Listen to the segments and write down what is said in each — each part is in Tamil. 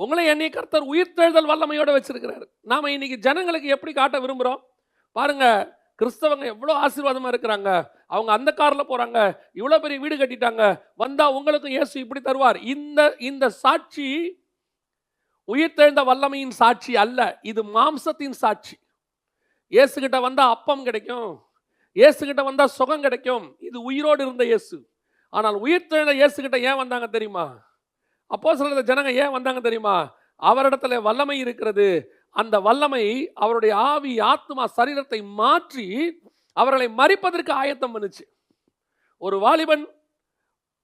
உங்களை என்னை கர்த்தர் உயிர்த்தெழுதல் வல்லமையோடு வச்சிருக்கிறார். நாம இன்னைக்கு ஜனங்களுக்கு எப்படி காட்ட விரும்புகிறோம் பாருங்க கிறிஸ்தவங்க எவ்வளோ ஆசீர்வாதமாக இருக்கிறாங்க. அவங்க அந்த காரில் போகிறாங்க இவ்வளோ பெரிய வீடு கட்டிட்டாங்க வந்தால் உங்களுக்கும் இயேசு இப்படி தருவார். இந்த இந்த சாட்சி உயிர்த்தெழுந்த வல்லமையின் சாட்சி அல்ல இது மாம்சத்தின் சாட்சி. இயேசுகிட்ட வந்தால் அப்பம் கிடைக்கும் இயேசுகிட்ட வந்தால் சுகம் கிடைக்கும். இது உயிரோடு இருந்த இயேசு. ஆனால் உயிர்த்தெழுந்த இயேசுகிட்ட ஏன் வந்தாங்க தெரியுமா? அப்போ சில ஜனங்க ஏன் வந்தாங்க தெரியுமா? அவரிடத்துல வல்லமை இருக்கிறது. அந்த வல்லமை அவருடைய ஆவி ஆத்மா சரீரத்தை மாற்றி அவர்களை மறிப்பதற்கு ஆயத்தம் பண்ணுச்சு. ஒரு வாலிபன்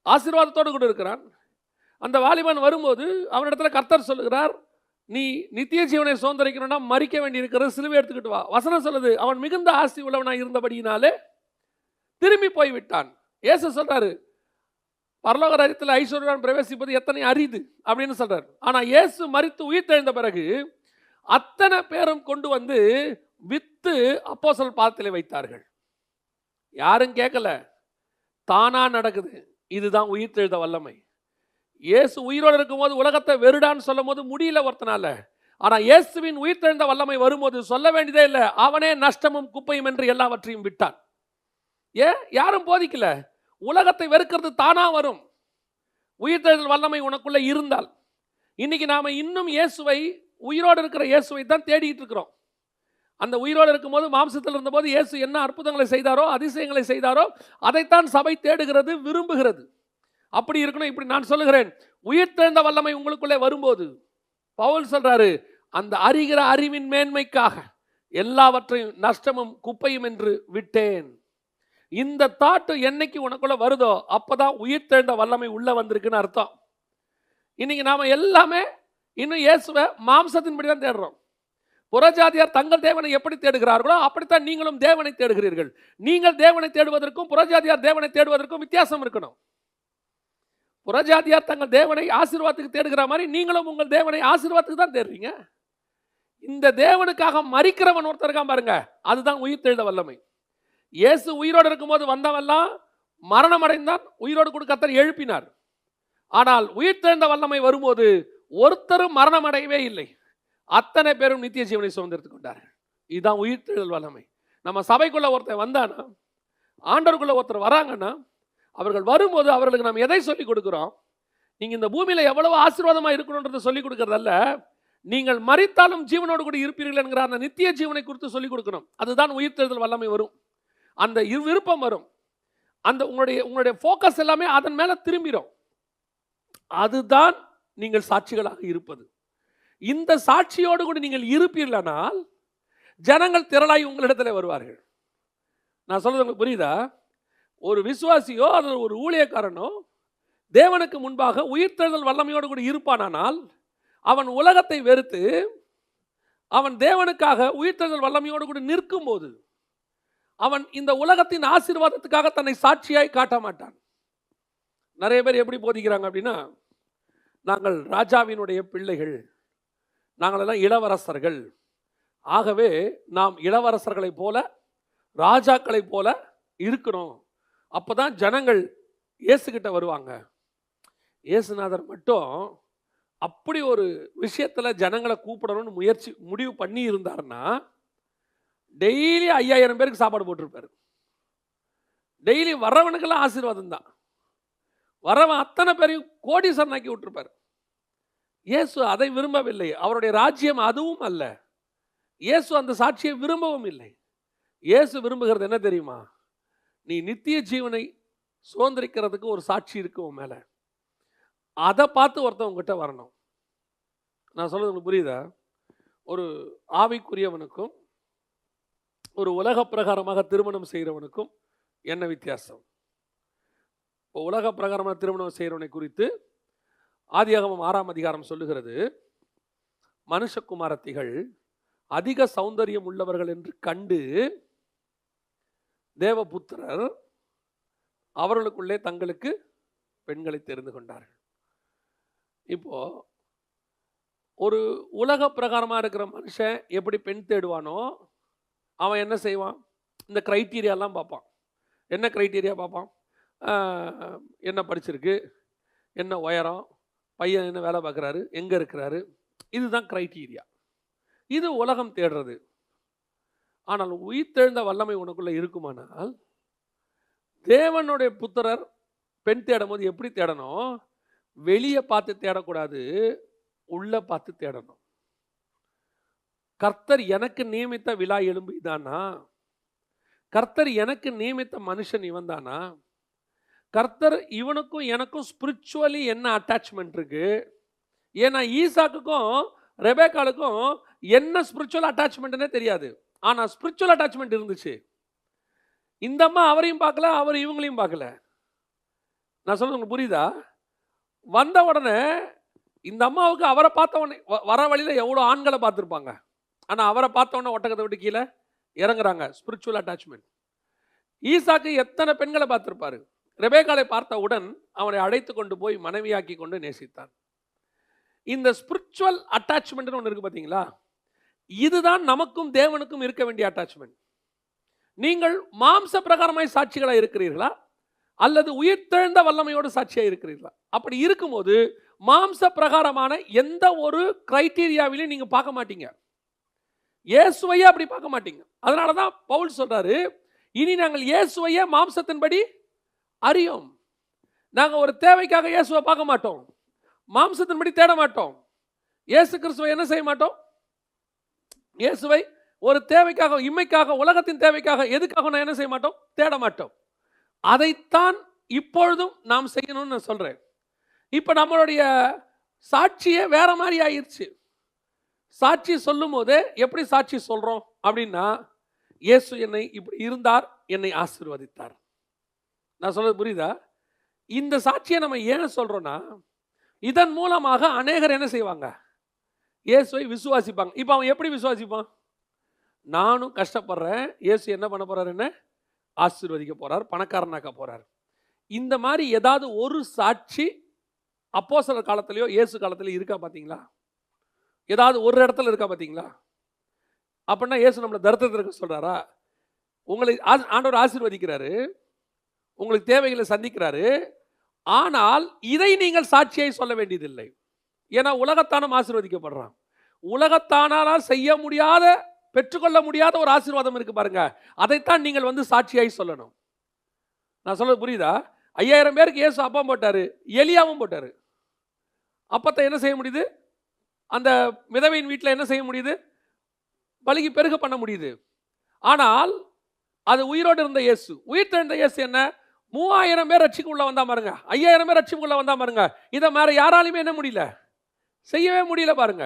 ஆசீர்வாதத்தோடு கூட இருக்கிறான். அந்த வாலிபன் வரும்போது அவனிடத்துல கர்த்தர் சொல்லுகிறார் நீ நித்திய ஜீவனை சுதந்திரிக்கணும்னா மறிக்க வேண்டி இருக்கிறது சிலுவை எடுத்துக்கிட்டு வா. வசனம் சொல்லுது அவன் மிகுந்த ஆசி உள்ளவனாக இருந்தபடியினாலே திரும்பி போய் விட்டான் சொல்கிறாரு பரலோக ராஜ்யத்தில் ஐஸ்வர்யான் பிரவேசிப்பது எத்தனை அரிது அப்படின்னு சொல்கிறார் ஆனால் இயேசு மறித்து உயிர் தெழுந்த பிறகு அத்தனை பேரும் கொண்டு வந்து வித்து அப்போசல் பாதத்தில் வைத்தார்கள். யாரும் கேட்கல. தானா நடக்குது. இதுதான் உயிர் தெழுத வல்லமை. இயேசு உயிரோடு இருக்கும்போது உலகத்தை வெறுடான்னு சொல்லும் போது முடியல ஒருத்தனால. ஆனால் இயேசுவின் உயிர் தெழுந்த வல்லமை வரும்போது சொல்ல வேண்டியதே இல்லை. அவனே நஷ்டமும் குப்பையும் என்று எல்லாவற்றையும் விட்டான். ஏன்? யாரும் போதிக்கலை. உலகத்தை வெறுக்கிறது தானாக வரும். உயிர்த்தெழுதல் வல்லமை உனக்குள்ளே இருந்தால். இன்றைக்கி நாம் இன்னும் இயேசுவை உயிரோடு இருக்கிற இயேசுவை தான் தேடிட்டு இருக்கிறோம். அந்த உயிரோடு இருக்கும்போது மாம்சத்தில் இருந்தபோது இயேசு என்ன அற்புதங்களை செய்தாரோ அதிசயங்களை செய்தாரோ அதைத்தான் சபை தேடுகிறது விரும்புகிறது. அப்படி இருக்கணும் இப்படி நான் சொல்லுகிறேன். உயிர்த்தெழுந்த வல்லமை உங்களுக்குள்ளே வரும்போது பவுல் சொல்கிறாரு அந்த அறிகிற அறிவின் மேன்மைக்காக எல்லாவற்றையும் நஷ்டமும் குப்பையும் என்று விட்டேன். இந்த தாட்டு என்னைக்கு உனக்குள்ள வருதோ அப்போதான் உயிர் தெழுந்த வல்லமை உள்ள வந்திருக்குன்னு அர்த்தம். இன்னைக்கு நாம எல்லாமே இன்னும் இயேசுவை மாம்சத்தின்படி தான் தேடுறோம். புறஜாதியார் தங்கள் தேவனை எப்படி தேடுகிறார்களோ அப்படித்தான் நீங்களும் தேவனை தேடுகிறீர்கள். நீங்கள் தேவனை தேடுவதற்கும் புறஜாதியார் தேவனை தேடுவதற்கும் வித்தியாசம் இருக்கணும். புறஜாதியார் தங்கள் தேவனை ஆசீர்வாதத்துக்கு தேடுகிற மாதிரி நீங்களும் உங்கள் தேவனை ஆசீர்வாதத்துக்கு தான் தேடுறீங்க. இந்த தேவனுக்காக மறிக்கிறவன் ஒருத்தர் இருக்கான் பாருங்க. அதுதான் உயிர் தெழுத வல்லமை. இயேசு உயிரோடு இருக்கும்போது வந்தவெல்லாம் மரணம் அடைந்தான் உயிரோடு கொடுக்கத்தர் எழுப்பினார். ஆனால் உயிர்த்தெழுந்த வல்லமை வரும்போது ஒருத்தரும் மரணம் அடையவே இல்லை. அத்தனை பேரும் நித்திய ஜீவனை சுதந்திரத்து கொண்டார்கள். இதுதான் உயிர்த்தெழுதல் வல்லமை. நம்ம சபைக்குள்ள ஒருத்தர் வந்தானா? ஆண்டவருக்குள்ள ஒருத்தர் வராங்கன்னா அவர்கள் வரும்போது அவர்களுக்கு நாம் எதை சொல்லிக் கொடுக்குறோம்? நீங்கள் இந்த பூமியில் எவ்வளவு ஆசீர்வாதமாக இருக்கணுன்றதை சொல்லிக் கொடுக்கறதல்ல. நீங்கள் மறித்தாலும் ஜீவனோடு கூட இருப்பீர்கள் என்கிற அந்த நித்திய ஜீவனை குறித்து சொல்லிக் கொடுக்கணும். அதுதான் உயிர்த்தெழுதல் வல்லமை வரும். அந்த இரு- விருப்பம் வரும். அந்த உங்களுடைய உங்களுடைய ஃபோக்கஸ் எல்லாமே அதன் மேலே திரும்பிடும் அதுதான் நீங்கள் சாட்சிகளாக இருப்பது. இந்த சாட்சியோடு கூட நீங்கள் இருப்பீர்களானால் ஜனங்கள் திரளாய் உங்களிடத்தில் வருவார்கள். நான் சொல்கிறது உங்களுக்கு புரியுதா? ஒரு விசுவாசியோ அல்லது ஒரு ஊழியக்காரனோ தேவனுக்கு முன்பாக உயிர்த்தெழுதல் வல்லமையோடு கூட இருப்பானானால் அவன் உலகத்தை வெறுத்து அவன் தேவனுக்காக உயிர்த்தெழுதல் வல்லமையோடு கூட நிற்கும்போது அவன் இந்த உலகத்தின் ஆசீர்வாதத்துக்காக தன்னை சாட்சியாய் காட்ட மாட்டான். நிறைய பேர் எப்படி போதிக்கிறாங்க அப்படின்னா நாங்கள் ராஜாவினுடைய பிள்ளைகள் நாங்களெல்லாம் இளவரசர்கள். ஆகவே நாம் இளவரசர்களைப் போல ராஜாக்களைப் போல இருக்கணும். அப்பதான் ஜனங்கள் இயேசுகிட்ட வருவாங்க. இயேசுநாதர் மட்டும் அப்படி ஒரு விஷயத்தில் ஜனங்களை கூப்பிடணும்னு முயற்சி முடிவு பண்ணி இருந்தாருன்னா டெய்லி ஐயாயிரம் பேருக்கு சாப்பாடு போட்டிருப்பாரு. டெய்லி வரவனுக்கெல்லாம் ஆசீர்வாதம் தான். வரவன் அத்தனை பேரையும் கோடீஸ்வரன் ஆக்கி இயேசு அதை விரும்பவில்லை. அவருடைய ராஜ்யம் அதுவும் அல்ல. இயேசு அந்த சாட்சியை விரும்பவும் இல்லை. இயேசு விரும்புகிறது என்ன தெரியுமா? நீ நித்திய ஜீவனை சுதந்திரிக்கிறதுக்கு ஒரு சாட்சி இருக்கு உன் மேலே. அதை பார்த்து ஒருத்தன் உங்ககிட்ட வரணும். நான் சொல்கிறது உங்களுக்கு புரியுதா? ஒரு ஆவிக்குரியவனுக்கும் ஒரு உலக பிரகாரமாக திருமணம் செய்கிறவனுக்கும் என்ன வித்தியாசம்? இப்போ உலக பிரகாரமாக திருமணம் செய்கிறவனை குறித்து ஆதியாகமம் ஆறாம் அதிகாரம் சொல்லுகிறது மனுஷகுமாரத்திகள் அதிக சௌந்தரியம் உள்ளவர்கள் என்று கண்டு தேவபுத்திரர் அவர்களுக்குள்ளே தங்களுக்கு பெண்களை தெரிந்து கொண்டார்கள். இப்போ ஒரு உலக பிரகாரமாக இருக்கிற மனுஷன் எப்படி பெண் தேடுவானோ அவன் என்ன செய்வான்? இந்த க்ரைட்டீரியாலாம் பார்ப்பான். என்ன க்ரைட்டீரியா பார்ப்பான்? என்ன படிச்சிருக்கு? என்ன உயரம்? பையன் என்ன வேலை பார்க்குறாரு? எங்கே இருக்கிறாரு? இதுதான் க்ரைட்டீரியா இது உலகம் தேடுறது. ஆனால் உயிர்த்தெழுந்த வல்லமை உனக்குள்ளே இருக்குமானால் தேவனுடைய புத்திரர் பெண் தேடும் போது எப்படி தேடணும்? வெளியே பார்த்து தேடக்கூடாது உள்ளே பார்த்து தேடணும். கர்த்தர் எனக்கு நியமித்த விழா எலும்பு இதானா கர்த்தர் எனக்கு நியமித்த மனுஷன் இவன் தானா? கர்த்தர் இவனுக்கும் எனக்கும் ஸ்பிரிச்சுவலி என்ன அட்டாச்மெண்ட் இருக்கு? ஏன்னா ஈசாக்குக்கும் ரெபேக்காலுக்கும் என்ன ஸ்பிரிச்சுவல் அட்டாச்மெண்ட்னே தெரியாது. ஆனால் ஸ்பிரிச்சுவல் அட்டாச்மெண்ட் இருந்துச்சு. இந்த அம்மா அவரையும் பார்க்கல அவர் இவங்களையும் பார்க்கல. நான் சொல்றது உங்களுக்கு புரியுதா? வந்த உடனே இந்த அம்மாவுக்கு அவரை பார்த்த உடனே வர வழியில் எவ்வளோ ஆண்களை பார்த்துருப்பாங்க? ஆனால் அவரை பார்த்தோன்னே ஒட்டகத்தை விட்டு கீழே இறங்குறாங்க ஸ்பிரிச்சுவல் அட்டாச்மெண்ட் ஈசாக்கு எத்தனை பெண்களை பார்த்திருப்பாரு? ரெபேக்காலை பார்த்தவுடன் அவனை அழைத்து கொண்டு போய் மனைவியாக்கி கொண்டு நேசித்தான் இந்த ஸ்பிரிச்சுவல் அட்டாச்மெண்ட்னு ஒன்று இருக்குது பார்த்தீங்களா இதுதான் நமக்கும் தேவனுக்கும் இருக்க வேண்டிய அட்டாச்மெண்ட் நீங்கள் மாம்ச பிரகாரமாய் சாட்சிகளாக இருக்கிறீர்களா? அல்லது உயிர்த்தெழுந்த வல்லமையோடு சாட்சியாக இருக்கிறீர்களா? அப்படி இருக்கும்போது மாம்ச பிரகாரமான எந்த ஒரு க்ரைட்டீரியாவிலையும் நீங்கள் பார்க்க மாட்டீங்க. இயேசுவையே அப்படி பார்க்க மாட்டீங்க. அதனால தான் பவுல் சொல்கிறாரு இனி நாங்கள் இயேசுவையே மாம்சத்தின்படி அறியோம். நாங்கள் ஒரு தேவைக்காக இயேசுவை பார்க்க மாட்டோம். மாம்சத்தின்படி தேட மாட்டோம். இயேசு கிறிஸ்துவை என்ன செய்ய மாட்டோம்? இயேசுவை ஒரு தேவைக்காக இம்மைக்காக உலகத்தின் தேவைக்காக எதுக்காக நான் என்ன செய்ய மாட்டோம்? தேட மாட்டோம். அதைத்தான் இப்பொழுதும் நாம் செய்யணும்னு நான் சொல்கிறேன் இப்போ நம்மளுடைய சாட்சியே வேற மாதிரி ஆயிடுச்சு சாட்சி சொல்லும் போது எப்படி சாட்சி சொல்கிறோம் அப்படின்னா இயேசு என்னை இப்படி இருந்தார் என்னை ஆசிர்வதித்தார். நான் சொல்றது புரியுதா? இந்த சாட்சியை நம்ம ஏன் சொல்கிறோன்னா இதன் மூலமாக அநேகர் என்ன செய்வாங்க? இயேசுவை விசுவாசிப்பாங்க. இப்போ அவன் எப்படி விசுவாசிப்பான்? நானும் கஷ்டப்படுறேன் இயேசு என்ன பண்ண போறாரு என்ன? ஆசீர்வதிக்க போறார் பணக்காரனாக்க போறார். இந்த மாதிரி ஏதாவது ஒரு சாட்சி அப்போசர காலத்திலையோ இயேசு காலத்திலையோ இருக்கா பார்த்தீங்களா? ஏதாவது ஒரு இடத்துல இருக்கா பார்த்தீங்களா அப்படின்னா ஏசு நம்மளை தரித்திரத்தில் இருக்க சொல்கிறாரா உங்களை ஆண்டவர் ஆசீர்வதிக்கிறாரு. உங்களுக்கு தேவைகளை சந்திக்கிறாரு. ஆனால் இதை நீங்கள் சாட்சியை சொல்ல வேண்டியதில்லை. ஏன்னா உலகத்தானம் ஆசீர்வதிக்கப்படுறான். உலகத்தானால் செய்ய முடியாத பெற்றுக்கொள்ள முடியாத ஒரு ஆசீர்வாதம் இருக்கு பாருங்க. அதைத்தான் நீங்கள் வந்து சாட்சியாகி சொல்லணும். நான் சொல்றது புரியுதா? ஐயாயிரம் பேருக்கு ஏசு அப்பாவும் போட்டாரு எலியாவும் போட்டாரு. அப்பத்தை என்ன செய்ய முடியுது? அந்த விதவையின் வீட்டில் என்ன செய்ய முடியுது? பலிக்கு பெருக பண்ண முடியுது. ஆனால் அது உயிரோடு இருந்த இயேசு. உயிர் தெழுந்த இயேசு என்ன? மூவாயிரம் பேர் ரட்சிக்குள்ள வந்தா பாருங்க. ஐயாயிரம் பேர் ரட்சிக்குள்ள வந்தா பாருங்க. இதை வேறு யாராலையுமே என்ன முடியல. செய்யவே முடியல பாருங்க.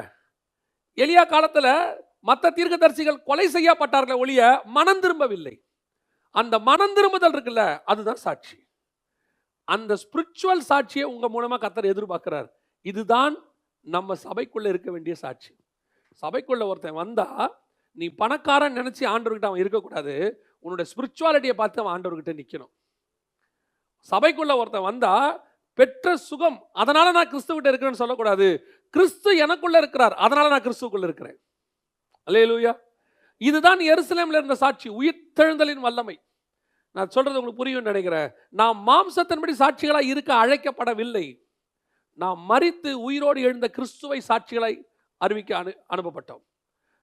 எளியா காலத்தில் மற்ற தீர்க்கதரிசிகள் கொலை செய்யப்பட்டார்களே ஒழிய மனம் திரும்பவில்லை. அந்த மனம் திரும்புதல் இருக்குல்ல அதுதான் சாட்சி. அந்த ஸ்பிரிச்சுவல் சாட்சியை உங்கள் மூலமாக கத்தர் எதிர்பார்க்கிறார். இதுதான் நம்ம சபைக்குள்ளே இருக்க வேண்டிய சாட்சி. சபைக்குள்ளே ஒருத்தன் வந்தால் நீ பணக்காரன் நினச்சி ஆண்டவர்கிட்ட அவன் இருக்கக்கூடாது. உன்னோட ஸ்பிரிச்சுவாலிட்டியை பார்த்து அவன் ஆண்டவர்கிட்ட நிற்கணும் சபைக்குள்ளே ஒருத்தன் வந்தால் பெற்ற சுகம் அதனால் நான் கிறிஸ்துவிட்ட இருக்கிறேன்னு சொல்லக்கூடாது. கிறிஸ்து எனக்குள்ளே இருக்கிறார் அதனால் நான் கிறிஸ்துக்குள்ளே இருக்கிறேன். அல்லேலூயா. இதுதான் எருசலேமில் இருந்த சாட்சி உயிர்த்தெழுந்தலின் வல்லமை. நான் சொல்கிறது உங்களுக்கு புரியும் நினைக்கிறேன். நான் மாம்சத்தின்படி சாட்சிகளாக இருக்க அழைக்கப்படவில்லை. நாம் மறித்து உயிரோடு எழுந்த கிறிஸ்துவை சாட்சிகளை அறிவிக்க அனு அனுப்பப்பட்டோம்.